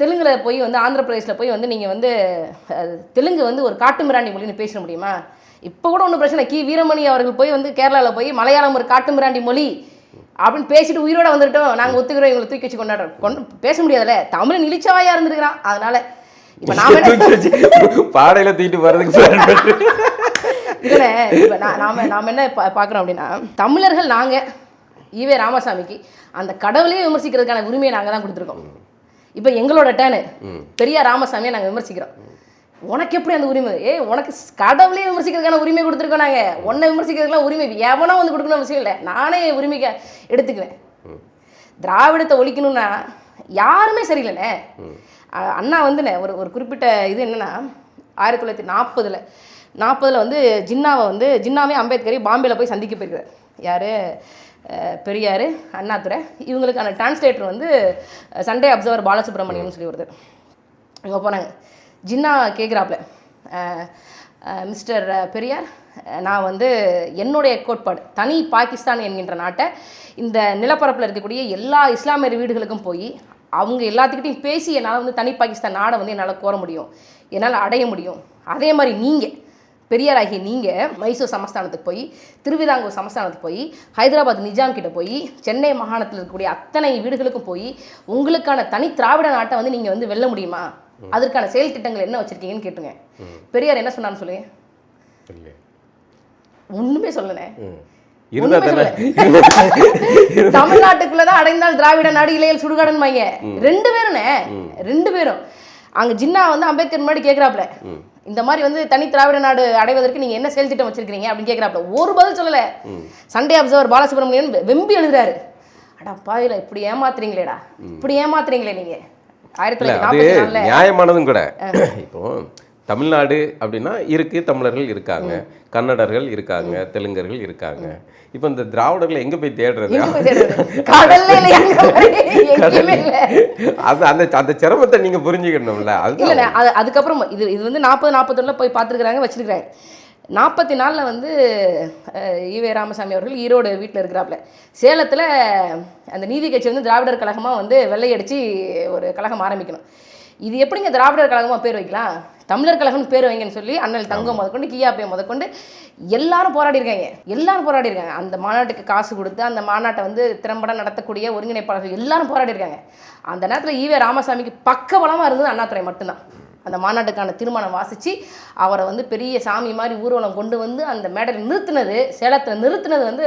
தெலுங்குல போய் வந்து ஆந்திர பிரதேசில் போய் வந்து நீங்கள் வந்து தெலுங்கு வந்து ஒரு காட்டு மிராண்டி மொழின்னு பேச முடியுமா? இப்போ கூட ஒன்றும் பிரச்சனை கி. வீரமணி அவர்கள் போய் வந்து கேரளாவில் போய் மலையாளம் ஒரு காட்டு மிராண்டி மொழி அப்படின்னு பேசிட்டு உயிரோட வந்துட்டோம். நாங்கள் ஒத்துக்கிறோம் இவங்களை தூக்கி வச்சு கொண்டாடுறோம். கொண்டு பேச முடியாதுல்ல. தமிழ் இழிச்சவாயா இருந்திருக்கிறான். அதனால இப்போ நாம என்ன பாடையில தூக்கிட்டு வர்றதுக்கு. இல்லைண்ணே இப்போ நான் நாம நாம் என்ன பா பார்க்குறோம் அப்படின்னா தமிழர்கள் நாங்கள் ஈவே ராமசாமிக்கு அந்த கடவுளையே விமர்சிக்கிறதுக்கான உரிமையை நாங்கள் தான் கொடுத்துருக்கோம் இப்போ எங்களோட டேனு பெரியார் ராமசாமியை நாங்கள் விமர்சிக்கிறோம். உனக்கு எப்படி அந்த உரிமை? ஏய் உனக்கு கடவுளே விமர்சிக்கிறதுக்கான உரிமை கொடுத்துருக்கோம் நாங்கள் உன்னை விமர்சிக்கிறதுக்கெல்லாம் உரிமை எவனோ வந்து கொடுக்கணும் அவசியம் இல்லை. நானே உரிமைக்கு எடுத்துக்குவேன். திராவிடத்தை ஒழிக்கணும்னா யாருமே சரியில்லைண்ணே அண்ணா வந்துண்ணே ஒரு ஒரு குறிப்பிட்ட இது என்னன்னா ஆயிரத்தி தொள்ளாயிரத்தி நாற்பதில் நாற்பதில் வந்து ஜின்னாவை வந்து ஜின்னாவே அம்பேத்கரை பாம்பேல போய் சந்திக்க போயிருக்காரு. யார்? பெரியார் அண்ணாதுரை. இவங்களுக்கான டிரான்ஸ்லேட்டர் வந்து சண்டே அப்சர்வர் பாலசுப்ரமணியம்னு சொல்லி வருது இங்கே போனாங்க. ஜின்னா கேட்குறாப்புல மிஸ்டர் பெரியார் நான் வந்து என்னுடைய கோட்பாடு தனி பாகிஸ்தான் என்கின்ற நாட்டை இந்த நிலப்பரப்பில் இருக்கக்கூடிய எல்லா இஸ்லாமியர் வீடுகளுக்கும் போய் அவங்க எல்லாத்துக்கிட்டையும் பேசி என்னால் வந்து தனி பாகிஸ்தான் நாடை வந்து என்னால் கோர முடியும் என்னால் அடைய முடியும். அதே மாதிரி நீங்கள் பெரியாராகிய நீங்கள் மைசூர் சமஸ்தானத்துக்கு போய் திருவிதாங்கூர் சமஸ்தானத்துக்கு போய் ஹைதராபாத் நிஜாம் கிட்ட போய் சென்னை மாகாணத்தில் இருக்கக்கூடிய அத்தனை வீடுகளுக்கும் போய் உங்களுக்கான தனி திராவிட நாட்டை வந்து நீங்கள் வந்து வெல்ல முடியுமா? அதற்கான செயல் திட்டங்கள் என்ன வச்சிருக்கீங்கன்னு கேட்டுங்க. பெரியார் என்ன சொன்னான்னு சொல்லுங்க. இல்ல. ஒண்ணுமே சொல்லனே ம். இருந்தா உண்மை தானே? தமிழ்நாட்டுக்குள்ளதான் அடைந்தால் திராவிட நாடு இளையல் சுடுகாடுன்னு ரெண்டு பேருண்ணே ரெண்டு பேரும். அங்க ஜின்னா வந்து அம்பேத்கர் முன்னாடி கேக்குறாப்ல. இந்த மாதிரி வந்து தனி திராவிட நாடு அடைவதற்கு நீங்க என்ன செயல் திட்டம் வச்சிருக்கீங்க அப்படின்னு கேக்குறாப்ல. ஒரு பதில் சொல்லல. சண்டே அப்சர்வர் பாலசுப்ரமணியன் வெம்பி எழுதுறாரு. அடா பாயில இப்படி ஏமாத்துறீங்களேடா. இப்படி ஏமாத்துறீங்களே நீங்க. அது நியாயமானதும் கூட. இப்போ தமிழ்நாடு அப்படின்னா இருக்கு தமிழர்கள் இருக்காங்க கன்னடர்கள் இருக்காங்க தெலுங்கர்கள் இருக்காங்க. இப்போ இந்த திராவிடர்கள் எங்க போய் தேடுறது? அது அந்த அந்த சிரமத்தை நீங்க புரிஞ்சுக்கணும்ல அது அதுக்கப்புறம் இது இது வந்து நாற்பது நாற்பத்தொன்னில் போய் பார்த்துருக்குறாங்க வச்சிருக்கிறாங்க. நாற்பத்தி நாலில் வந்து ஈவே ராமசாமி அவர்கள் ஈரோடு வீட்டில் இருக்கிறாப்புல சேலத்தில் அந்த நீதி கட்சி வந்து திராவிடர் கழகமாக வந்து வெள்ளையடிச்சு ஒரு கழகம் ஆரம்பிக்கணும். இது எப்படிங்க திராவிடர் கழகமாக பேர் வைக்கலாம்? தமிழர் கழகம்னு பேர் வைங்கன்னு சொல்லி அண்ணல் தங்கம் முதற்கொண்டு கியாப்பே முதற்கொண்டு எல்லாரும் போராடி இருக்காங்க எல்லாரும் போராடி இருக்காங்க அந்த மாநாட்டுக்கு காசு கொடுத்து அந்த மாநாட்டை வந்து திறம்பட நடத்தக்கூடிய ஒருங்கிணைப்பாளர்கள் எல்லாரும் போராடி இருக்காங்க அந்த நேரத்தில் ஈவே ராமசாமிக்கு பக்கபலமாக இருந்தது அண்ணாதுரை மட்டும்தான். அந்த மாநாட்டுக்கான திருமணம் வாசித்து அவரை வந்து பெரிய சாமி மாதிரி ஊர்வலம் கொண்டு வந்து அந்த மேடையில் நிறுத்தினது சேலத்தில் நிறுத்தினது வந்து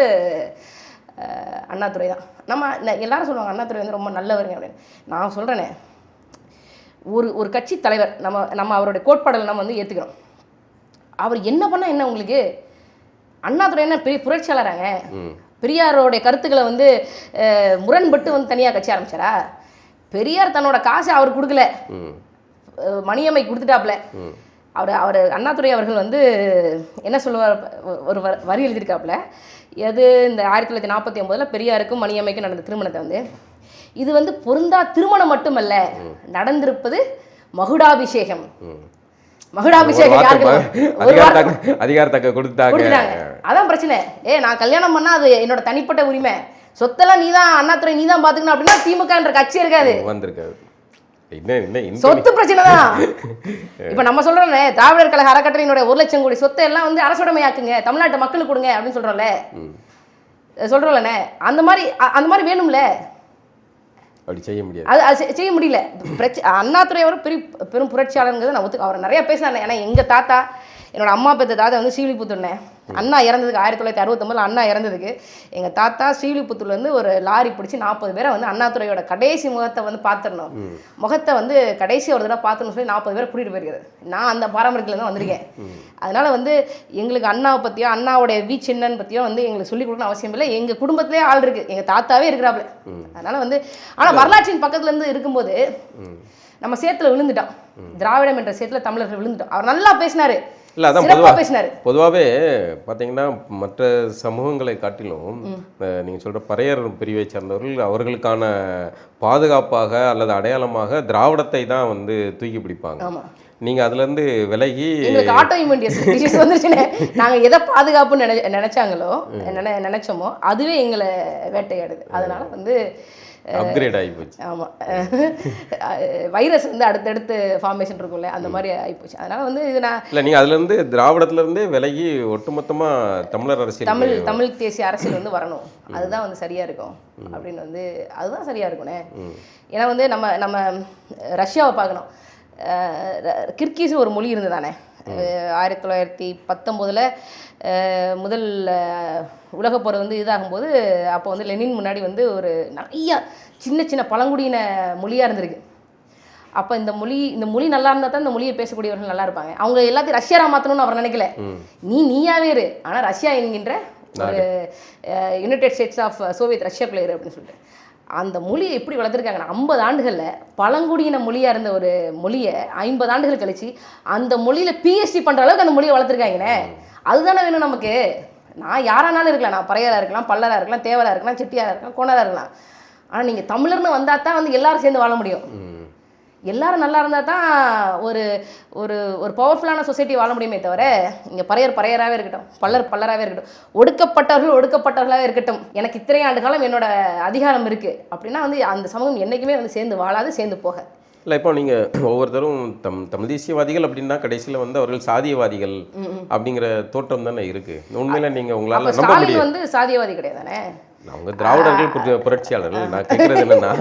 அண்ணாதுரை தான். நம்ம எல்லாரும் சொல்லுவாங்க அண்ணாதுரை வந்து ரொம்ப நல்லவருங்க அப்படின்னு. நான் சொல்கிறேனே ஒரு ஒரு கட்சி தலைவர் நம்ம நம்ம அவருடைய கோட்பாடுகளை நம்ம வந்து ஏற்றுக்கிறோம் அவர் என்ன பண்ணால் என்ன உங்களுக்கு? அண்ணாதுரை என்ன பெரிய புரட்சியாளராங்க? பெரியாரோடைய கருத்துக்களை வந்து முரண்பட்டு வந்து தனியாக கட்சி ஆரம்பிச்சாரா? பெரியார் தன்னோட காசை அவர் கொடுக்கல. மணியம்மை கொடுத்துட்டாப்புல. ம். அவர் அவர் அண்ணாதுரை அவர்கள் வந்து என்ன சொல்லுவார் ஒரு வரி எழுதியிருக்காப்புல. எது இந்த ஆயிரத்தி தொள்ளாயிரத்தி நாற்பத்தி ஒம்போதில் பெரியாருக்கும் மணியம்மைக்கும் நடந்த திருமணத்தை வந்து இது வந்து பொருந்தா திருமணம் மட்டுமல்ல நடந்திருப்பது மகுடாபிஷேகம். மகுடாபிஷேகம் அதிகாரத்தக்க கொடுத்தாங்க அதான் பிரச்சனை. ஏ நான் கல்யாணம் பண்ணா அது என்னோட தனிப்பட்ட உரிமை. சொத்தெல்லாம் நீ தான் அண்ணாதுரை நீ தான் பாத்துக்கணும் அப்படின்னா திமுகன்ற கட்சி இருக்காது. வந்திருக்காது. சொத்து பிரச்சனை தான் இப்ப நம்ம சொல்றோம்ல திராவிடர் கழக அறக்கட்டளையினுடைய ஒரு லட்சம் கோடி சொத்தை எல்லாம் வந்து அரசுடைமையாக்குங்க தமிழ்நாட்டு மக்களுக்கு கொடுங்க அப்படின்னு சொல்றோம்ல. சொல்றோம்லண்ணே அந்த மாதிரி அந்த மாதிரி வேணும்ல. அப்படி செய்ய முடியாது. அது அது செய்ய முடியல. பிரச்ச அண்ணாதுரை அவர் பெரிய பெரும் புரட்சியாளருங்கிறத நான் ஒத்துக்க அவர் நிறைய பேசினார் ஏன்னா எங்க தாத்தா என்னோட அம்மா பெத்த தாத்தா வந்து ஸ்ரீவில்லிபுத்தூர்னே அண்ணா இறந்ததுக்கு ஆயிரத்தி தொள்ளாயிரத்தி அறுபத்தொம்பதுல அண்ணா இறந்ததுக்கு எங்கள் தாத்தா ஸ்ரீவில்லிபுத்தூர்லேருந்து ஒரு லாரி பிடிச்சி நாற்பது பேரை வந்து அண்ணாதுரையோட கடைசி முகத்தை வந்து பார்த்துடணும். முகத்தை வந்து கடைசி ஒரு தடவை பார்த்துன்னு சொல்லி நாற்பது பேரை கூட்டிகிட்டு போயிருக்காரு. நான் அந்த பாரம்பரியத்தில் தான் வந்திருக்கேன். அதனால வந்து எங்களுக்கு அண்ணாவை பற்றியோ அண்ணாவுடைய வீச்சு என்னன்னு பற்றியோ வந்து எங்களுக்கு சொல்லிக் கொடுக்கணும் அவசியம் இல்லை. எங்கள் குடும்பத்திலே ஆள் இருக்குது எங்கள் தாத்தாவே இருக்கிறாப்புல. அதனால வந்து ஆனால் வரலாற்றின் பக்கத்துல இருந்து இருக்கும்போது நம்ம சேத்துல விழுந்துட்டோம். திராவிடம் என்ற சேத்துல தமிழர்கள் விழுந்துட்டோம். அவர் நல்லா பேசினாரு. இல்ல அதான் சிறப்பா பொதுவா பேசினாரு. பொதுவாகவே பார்த்தீங்கன்னா மற்ற சமூகங்களை காட்டிலும் அஹ், நீங்க சொல்ற பறையர் பிரிவை சார்ந்தவர்கள் அவர்களுக்கான பாதுகாப்பாக அல்லது அடையாளமாக திராவிடத்தை தான் வந்து தூக்கி பிடிப்பாங்க. நீங்க அதுல இருந்து விலகி ஆட்டோ இம்யூனிட்டி வந்துருச்சுன்னு. நாங்க எதை பாதுகாப்புன்னு நினை நினைச்சாங்களோ நினை நினைச்சோமோ அதுவே எங்களை வேட்டையாடுது. அதனால வந்து அப்கிரேட் ஆகி போச்சு. ஆமா. வைரஸ் வந்து அடுத்தடுத்து ஃபார்மேஷன் இருக்கும்ல அந்த மாதிரி ஆயிப்போச்சு அதனால வந்து இது நான் இல்ல நீங்க அதுல இருந்து திராவிடத்துல இருந்தே விலகி ஒட்டுமொத்தமா தமிழர் அரசியல் தமிழ் தமிழ் தேசிய அரசியல் வந்து வரணும். அதுதான் வந்து சரியா இருக்கும் அப்படின்னு வந்து அதுதான் சரியா இருக்கும்ண்ணே ஏன்னா வந்து நம்ம நம்ம ரஷ்யாவை பார்க்கணும். கிர்கிஸ் ஒரு மொழி இருந்ததானே? ஆயிரத்தி தொள்ளாயிரத்தி பத்தொம்போதில் முதல் அஹ், உலகப் போர் வந்து இதாகும்போது அப்போ வந்து லெனின் முன்னாடி வந்து ஒரு நிறைய சின்ன சின்ன பழங்குடியின மொழியாக இருந்திருக்கு. அப்போ இந்த மொழி இந்த மொழி நல்லா இருந்தால் தான் இந்த மொழியை பேசக்கூடியவர்கள் நல்லா இருப்பாங்க. அவங்க எல்லாத்தையும் ரஷ்யரா மாற்றணும்னு அவர் நினைக்கல. நீ நீயாவே இரு ஆனால் ரஷ்யா என்கின்ற ஒரு யுனைடெட் ஸ்டேட்ஸ் ஆஃப் சோவியத் ரஷ்யாக்குள்ள இரு அப்படின்னு சொல்லிட்டு. அந்த மொழியை எப்படி வளர்த்துருக்காங்கன்னா ஐம்பது ஆண்டுகளில் பழங்குடியின மொழியாக இருந்த ஒரு மொழியை ஐம்பது ஆண்டுகள் கழிச்சு அந்த மொழியில் பிஹெச்டி பண்ணுற அளவுக்கு அந்த மொழியை வளர்த்துருக்காங்கண்ணே அதுதானே வேணும் நமக்கு. நான் யாரானாலும் இருக்கலாம். நான் பறையராக இருக்கலாம் பல்லராக இருக்கலாம் தேவராக இருக்கலாம் செட்டியாராக இருக்கலாம் கோணராக இருக்கலாம். ஆனால் நீங்கள் தமிழர்னு வந்தால் தான் வந்து எல்லாரும் சேர்ந்து வாழ முடியும். எல்லாரும் நல்லா இருந்தால் தான் ஒரு ஒரு ஒரு பவர்ஃபுல்லான சொசைட்டி வாழ முடியுமே தவிர இங்கே பறையர் பறையராகவே இருக்கட்டும் பல்லர் பல்லராகவே இருக்கட்டும் ஒடுக்கப்பட்டவர்கள் ஒடுக்கப்பட்டவர்களாகவே இருக்கட்டும் எனக்கு இத்தனை ஆண்டு காலம் என்னோட அதிகாரம் இருக்குது அப்படின்னா வந்து அந்த சமூகம் என்றைக்குமே வந்து சேர்ந்து வாழாது சேர்ந்து போக. இல்ல இப்போ நீங்க ஒவ்வொருத்தரும் தம் தமிழ் தேசியவாதிகள் அப்படின்னா கடைசியில வந்து அவர்கள் சாதியவாதிகள் அப்படிங்கிற தோற்றம் தானே இருக்கு. உண்மையில நீங்க அப்போ உங்களால வந்து சாதியவாதி கிடையாதானே? அவங்க திராவிடர்கள் புர- புரட்சியாளர்கள். நான் கேட்கறது என்னன்னா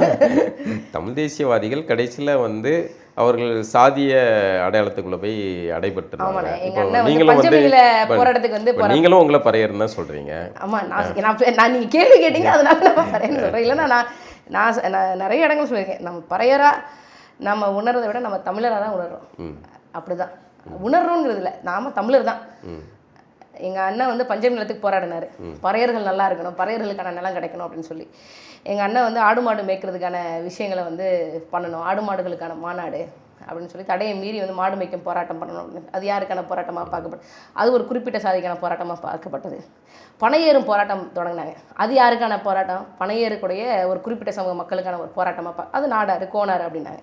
தமிழ் தேசியவாதிகள் கடைசியில வந்து அவர்கள் சாதிய அடையாளத்துக்குள்ள போய் எங்கள் இப்போ நீங்களும் வந்து நீங்களும் உங்களை பறையர்னு தான் சொல்றீங்க. ஆமா நான் நீங்கள் கேள்வி கேட்டீங்க அதனால நான் பறையன்னு சொல்கிறேன் இல்லைன்னா நான் நான் நிறைய இடங்கள் சொல்லியிருக்கேன். நம்ம பறையரா நம்ம உணர்றதை விட நம்ம தமிழராக தான் உணர்றோம். அப்படிதான். உணர்றோங்கிறது இல்லை. நாம தமிழர் தான். எங்கள் அண்ணன் வந்து பஞ்சமி நிலத்துக்கு போராடினார். பறையர்கள் நல்லா இருக்கணும் பறையர்களுக்கான நிலம் கிடைக்கணும் அப்படின்னு சொல்லி. எங்கள் அண்ணன் வந்து ஆடு மாடு மேய்க்கிறதுக்கான விஷயங்களை வந்து பண்ணணும். ஆடு மாடுகளுக்கான மாநாடு. அப்படின்னு சொல்லி தடையை மீறி வந்து மாடு மேய்க்கும் போராட்டம் பண்ணணும். அப்படின்னு. அது யாருக்கான போராட்டமாக பார்க்கப்பட்டது அது ஒரு குறிப்பிட்ட சாதிக்கான போராட்டமாக பார்க்கப்பட்டது. பனையேறும் போராட்டம் தொடங்கினாங்க. அது யாருக்கான போராட்டம்? பனையேறக்கூடிய ஒரு குறிப்பிட்ட சமூக மக்களுக்கான ஒரு போராட்டமாக பா அது நாடார் கோனார் அப்படின்னாங்க.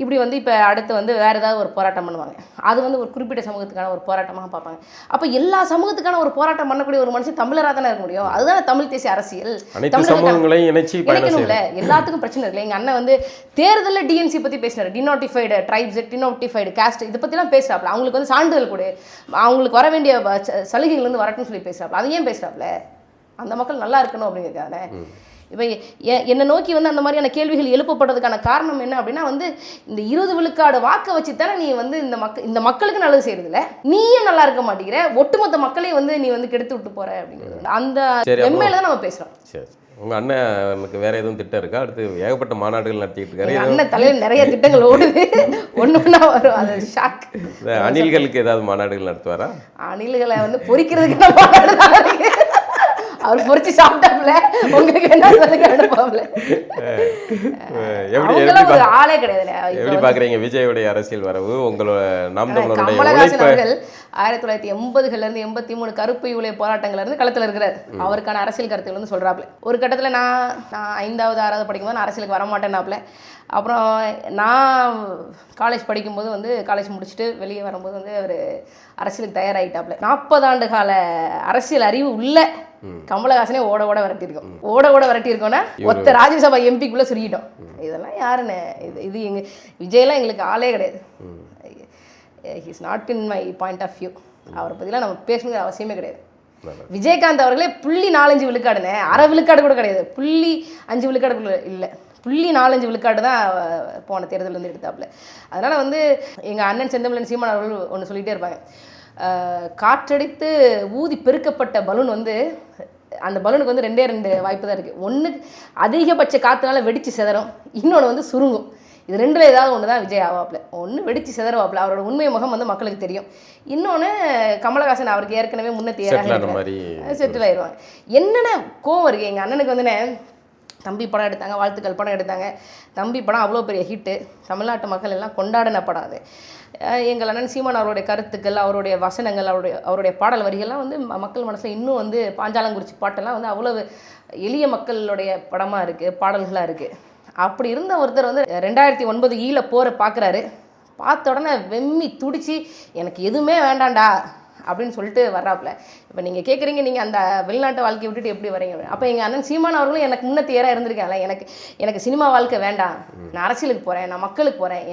இப்படி வந்து இப்போ அடுத்து வந்து வேறு ஏதாவது ஒரு போராட்டம் பண்ணுவாங்க. அது வந்து ஒரு குறிப்பிட்ட சமூகத்துக்கான ஒரு போராட்டமாக பார்ப்பாங்க. அப்போ எல்லா சமூகத்துக்கான ஒரு போராட்டம் பண்ணக்கூடிய ஒரு மனுஷன் தமிழராக தானே இருக்க முடியும்? அதுதான் தமிழ் தேசிய அரசியல். பயணம் இணைக்கணும்ல. எல்லாத்துக்கும் பிரச்சனை இருக்குல்ல எங்க அண்ணன் வந்து தேர்தலில் டிஎன்சி பத்தி பேசினாரு. டினோட்டிஃபைடு ட்ரைப்ஸ் டினோட்டிஃபைடு காஸ்ட் இதை பத்திலாம் பேசுறாப்ல. அவங்களுக்கு வந்து சான்றிதழ் கொடு. அவங்களுக்கு வர வேண்டிய சலுகைகள் வந்து வரட்டும்னு சொல்லி பேசுறாப்ல. அதை ஏன் பேசுறாப்ல? அந்த மக்கள் நல்லா இருக்கணும் அப்படிங்கிறதுக்கான இப்போ என்னை நோக்கி வந்து அந்த மாதிரியான கேள்விகள் எழுப்பப்பட்டதுக்கான காரணம் என்ன அப்படின்னா வந்து இந்த இருபது விழுக்காடு வாக்கை வச்சு தானே நீ வந்து இந்த மக்கள் இந்த மக்களுக்கு நல்லது செய்யறதில்ல? நீயும் நல்லா இருக்க மாட்டேங்கிற. ஒட்டுமொத்த மக்களையும் வந்து நீ வந்து கெடுத்து விட்டு போற அப்படிங்கிறது. அந்த எம்ஏல தான் நம்ம பேசுறோம். சரி. உங்க அண்ணனுக்கு வேற எதுவும் திட்டம் இருக்கா? அடுத்து ஏகப்பட்ட மாநாடுகள் நடத்திட்டு இருக்காரு. அண்ணன் தலையில் நிறைய திட்டங்கள் ஓடுது. ஒண்ணு ஒண்ணா வரும். அது ஷாக் அணில்களுக்கு ஏதாவது மாநாடுகள் நடத்துவாரா? அணில்களை வந்து பாடுறதா இருக்கு. அவர் பொரிச்சு சாப்பிட்டாப்ல உங்களுக்கு என்ன அனுப்பாப்ல எப்படி ஆளே இப்ப எப்படி பாக்குறீங்க விஜயோடைய அரசியல் வரவு? உங்களோட நாம் தமிழருடைய ஆயிரத்தி தொள்ளாயிரத்தி எண்பதுகள்ல இருந்து எண்பத்தி மூணு கருப்பு யூலை போராட்டங்கள்ல இருந்து களத்துல இருக்கிறார். அவருக்கான அரசியல் கருத்துக்கள் வந்து சொல்றாப்ல ஒரு கட்டத்துல நான் நான் ஐந்தாவது ஆறாவது படிக்கும்போது நான் அரசியலுக்கு வர மாட்டேன்னாப்ல அப்புறம் நான் காலேஜ் படிக்கும்போது வந்து காலேஜ் முடிச்சுட்டு வெளியே வரும்போது வந்து அவர் அரசியலுக்கு தயாராகிட்டாப்ல நாற்பது ஆண்டு கால அரசியல் அறிவு உள்ள கமலஹாசனே ஓட ஓட விரட்டியிருக்கோம். ஓட ஓட விரட்டியிருக்கோன்னா ஒத்த ராஜ்யசபா எம்பிக்குள்ள சுருக்கிட்டோம் இதெல்லாம் யாருன்னு? இது இது எங்க விஜயெல்லாம் எங்களுக்கு ஆளே கிடையாது. He's not in my point of view அவரை பற்றிலாம் நம்ம பேசணுங்கிற அவசியமே கிடையாது. விஜயகாந்த் அவர்களே புள்ளி நாலஞ்சு விழுக்காடுனே அரை விழுக்காடு கூட கிடையாது. புள்ளி அஞ்சு விழுக்காடு கூட இல்லை. புள்ளி நாலஞ்சு விழுக்காடு தான் போன தேர்தல் வந்து எடுத்தாப்புல. அதனால் வந்து எங்கள் அண்ணன் செந்தமிழன் சீமான் அவர்கள் ஒன்று சொல்லிகிட்டே இருப்பாங்க. காற்றடித்து ஊதி பெருக்கப்பட்ட பலூன் வந்து அந்த பலூனுக்கு வந்து ரெண்டே ரெண்டு வாய்ப்பு தான் இருக்குது ஒன்று அதிகபட்ச காற்றுனால வெடித்து சிதறும். இன்னொன்று வந்து சுருங்கும். இது ரெண்டுல ஏதாவது ஒன்று தான் விஜய் ஆவாப்ல ஒன்று வெடிச்சு சிதறுவாப்ல அவரோட உண்மை முகம் வந்து மக்களுக்கு தெரியும். இன்னொன்று கமலஹாசன் அவருக்கு ஏற்கனவே முன்னே மாதிரி செட்டில் ஆயிடுவாங்க. என்னென்ன கோவம் இருக்கு? எங்கள் அண்ணனுக்கு வந்துனே தம்பி படம் எடுத்தாங்க வாழ்த்துக்கள் படம் எடுத்தாங்க. தம்பி படம் அவ்வளோ பெரிய ஹிட்டு தமிழ்நாட்டு மக்கள் எல்லாம் கொண்டாடின படம் அது எங்கள் அண்ணன் சீமான் அவருடைய கருத்துக்கள் அவருடைய வசனங்கள் அவருடைய அவருடைய பாடல் வரிகள்லாம் வந்து ம- மக்கள் மனசில் இன்னும் வந்து பாஞ்சாலங்குறிச்சி பாட்டெல்லாம் வந்து அவ்வளவு எளிய மக்களுடைய படமாக இருக்குது பாடல்களாக இருக்குது அப்படி இருந்த ஒருத்தர் வந்து ரெண்டாயிரத்தி ஒன்பது ஈல போகிற பார்க்குறாரு பார்த்த உடனே வெம்மி துடிச்சு எனக்கு எதுவுமே வேண்டாம்டா அப்படின்னு சொல்லிட்டு வர்றாப்புல. இப்போ நீங்கள் கேட்குறீங்க நீங்கள் அந்த வெளிநாட்டு வாழ்க்கையை விட்டுட்டு எப்படி வரீங்க அப்போ எங்கள் அண்ணன் சீமான் அவர்களும் எனக்கு முன்ன தேராக இருந்திருக்காங்கல்ல எனக்கு எனக்கு சினிமா வாழ்க்கை வேண்டாம். நான் அரசியலுக்கு போகிறேன் நான் மக்களுக்கு போகிறேன்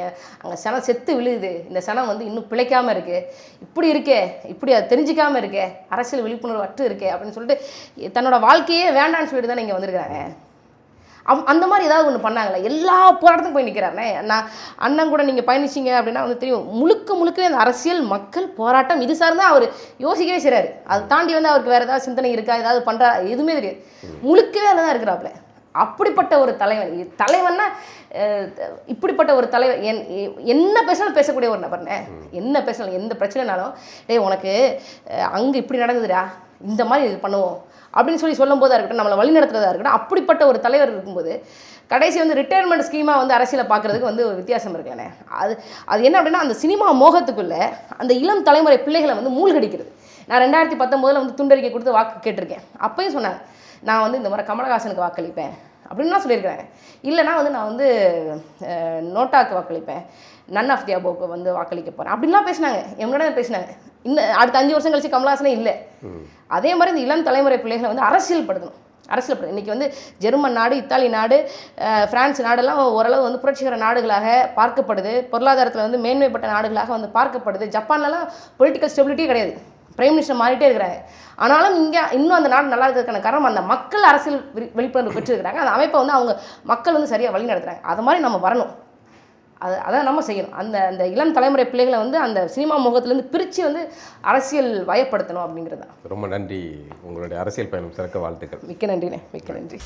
அங்கே சனம் செத்து விழுகுது. இந்த சனம் வந்து இன்னும் பிழைக்காமல் இருக்குது இப்படி இருக்கே இப்படி அதை தெரிஞ்சிக்காமல் இருக்கே அரசியல் விழிப்புணர்வு அற்று இருக்கே அப்படின்னு சொல்லிட்டு தன்னோட வாழ்க்கையே வேண்டான்னு சொல்லிட்டு தான் இங்கே வந்திருக்காங்க அவ் அந்த மாதிரி ஏதாவது ஒன்று பண்ணாங்களே? எல்லா போராட்டத்துக்கும் போய் நிற்கிறாருனே நான் அண்ணன் கூட நீங்கள் பயணிச்சீங்க அப்படின்னா வந்து தெரியும். முழுக்க முழுக்கவே அந்த அரசியல் மக்கள் போராட்டம் இது சார்ந்து அவர் யோசிக்கவே செய்கிறாரு அதை தாண்டி வந்து அவருக்கு வேறு ஏதாவது சிந்தனை இருக்கா? ஏதாவது பண்ணுறா எதுவுமே தெரியாது. முழுக்கவே அதில் தான் இருக்கிறாப்புல. அப்படிப்பட்ட ஒரு தலைவன். தலைவன்னா இப்படிப்பட்ட ஒரு தலைவர் என் என்ன பேசினாலும் பேசக்கூடிய ஒரு நபர்னே. என்ன பேசினாலும் எந்த பிரச்சனைனாலும் டேய் உனக்கு அங்கே இப்படி நடந்ததுடா. இந்த மாதிரி இது பண்ணுவோம். அப்படின்னு சொல்லி சொல்லும் போதாக இருக்கட்டும் நம்மளை வழி நடத்துறதா இருக்கட்டும் அப்படிப்பட்ட ஒரு தலைவர் இருக்கும்போது கடைசி வந்து ரிட்டையர்மெண்ட் ஸ்கீமாக வந்து அரசியலை பார்க்குறதுக்கு வந்து ஒரு வித்தியாசம் இருக்குல்லண்ணே. அது அது என்ன அப்படின்னா அந்த சினிமா மோகத்துக்குள்ளே அந்த இளம் தலைமுறை பிள்ளைகளை வந்து மூழ்கடிக்கிறது. நான் ரெண்டாயிரத்தி பத்தொம்போதில் வந்து துண்டறிக்கை கொடுத்து வாக்கு கேட்டிருக்கேன். அப்பயும் சொன்னாங்க நான் வந்து இந்த மாதிரி கமலஹாசனுக்கு வாக்களிப்பேன் அப்படின்லாம் சொல்லியிருக்காங்க இல்லைனா வந்து நான் வந்து நோட்டாக்கு வாக்களிப்பேன். நன் ஆஃப் தியாபோக்கு வந்து வாக்களிக்க போகிறேன் அப்படின்லாம் பேசினாங்க. என்னோட பேசினாங்க. இன்னும் அடுத்த அஞ்சு வருஷம் கழிச்சு கமலஹாசனே இல்லை. அதே மாதிரி இந்த இளம் தலைமுறை பிள்ளைகளை வந்து அரசியல் படுத்தணும் அரசியல் படுத்தணும் இன்றைக்கி வந்து ஜெர்மன் நாடு இத்தாலி நாடு ஃப்ரான்ஸ் பிரான்ஸ் நாடெல்லாம் ஓரளவு வந்து புரட்சிகர நாடுகளாக பார்க்கப்படுது. பொருளாதாரத்தில் வந்து மேன்மைப்பட்ட நாடுகளாக வந்து பார்க்கப்படுது. ஜப்பான்லலாம் பொலிட்டிக்கல் ஸ்டெபிலிட்டியே கிடையாது. பிரைம் மினிஸ்டர் மாறிட்டே இருக்கிறாங்க ஆனாலும் இங்கே இன்னும் அந்த நாடு நல்லா இருக்கிறதுக்கான காரணம் அந்த மக்கள் அரசியல் விழி- விழிப்புணர்வு பெற்றிருக்கிறாங்க. அந்த அமைப்பை வந்து அவங்க மக்கள் வந்து சரியாக வழி நடத்துகிறாங்க அது மாதிரி நம்ம வரணும். அது அதான் நம்ம செய்யணும். அந்த அந்த இளம் தலைமுறை பிள்ளைகளை வந்து அந்த சினிமா முகத்துலேருந்து பிரித்து வந்து அரசியல் வயப்படுத்தணும் அப்படிங்கிறது தான். ரொம்ப நன்றி. உங்களுடைய அரசியல் பயணம் சிறக்க வாழ்த்துக்கள். மிக்க நன்றிண்ணே. மிக்க நன்றி.